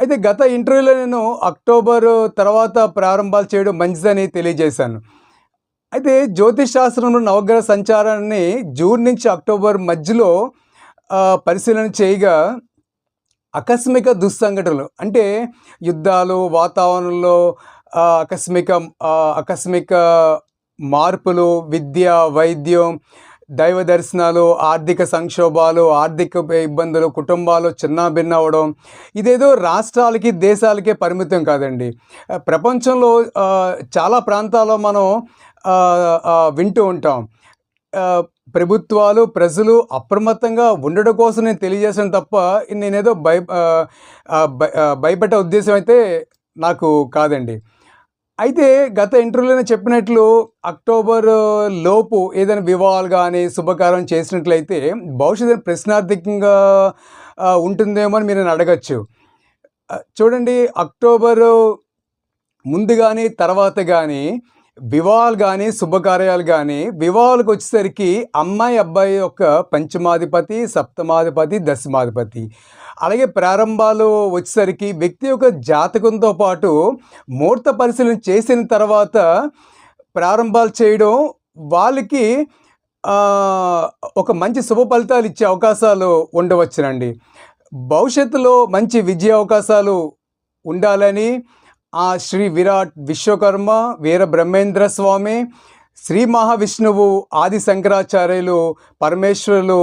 అయితే గత ఇంటర్వ్యూలో నేను అక్టోబర్ తర్వాత ప్రారంభాలు చేయడం మంచిదని తెలియజేశాను. అయితే జ్యోతిష్ శాస్త్రంలో నవగ్రహ సంచారాన్ని జూన్ నుంచి అక్టోబర్ మధ్యలో పరిశీలన చేయగా ఆకస్మిక దుస్సంఘటనలు అంటే యుద్ధాలు వాతావరణంలో ఆకస్మిక ఆకస్మిక మార్పులు విద్య వైద్యం దైవ దర్శనాలు ఆర్థిక సంక్షోభాలు ఆర్థిక ఇబ్బందులు కుటుంబాలు చిన్నాభిన్న అవడం ఇదేదో రాష్ట్రాలకి దేశాలకే పరిమితం కాదండి. ప్రపంచంలో చాలా ప్రాంతాల్లో మనం వింటూ ఉంటాం. ప్రభుత్వాలు ప్రజలు అప్రమత్తంగా ఉండడం కోసం నేను తెలియజేసాను తప్ప నేనేదో భయ భయ- భయపెట్టే ఉద్దేశం అయితే నాకు కాదండి. అయితే గత ఇంటర్వ్యూలోనే చెప్పినట్లు అక్టోబర్ లోపు ఏదైనా వివాహాలు కానీ శుభకారం చేసినట్లయితే భవిష్యత్తు ప్రశ్నార్థకంగా ఉంటుందేమో అని మీరు అడగచ్చు. చూడండి అక్టోబరు ముందు కానీ తర్వాత కానీ వివాహాలు కానీ శుభకార్యాలు కానీ వివాహాలకు వచ్చేసరికి అమ్మాయి అబ్బాయి యొక్క పంచమాధిపతి సప్తమాధిపతి దశమాధిపతి. అలాగే ప్రారంభాలు వచ్చేసరికి వ్యక్తి యొక్క జాతకంతో పాటు ముహూర్త పరిశీలన చేసిన తర్వాత ప్రారంభాలు చేయడం వాళ్ళకి ఒక మంచి శుభ ఫలితాలు ఇచ్చే అవకాశాలు ఉండవచ్చునండి. భవిష్యత్తులో మంచి విజయ అవకాశాలు ఉండాలని ఆ శ్రీ విరాట్ విశ్వకర్మ వీర బ్రహ్మేంద్ర స్వామి శ్రీ మహావిష్ణువు ఆది శంకరాచార్యులు పరమేశ్వరులు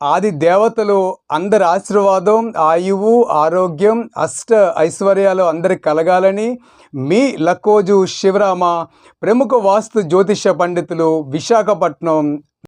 ఆది దేవతలు అందరి ఆశీర్వాదం ఆయువు ఆరోగ్యం అష్ట ఐశ్వర్యాలు అందరికి కలగాలని మీ లక్కోజు శివరామ ప్రముఖ వాస్తు జ్యోతిష పండితులు విశాఖపట్నం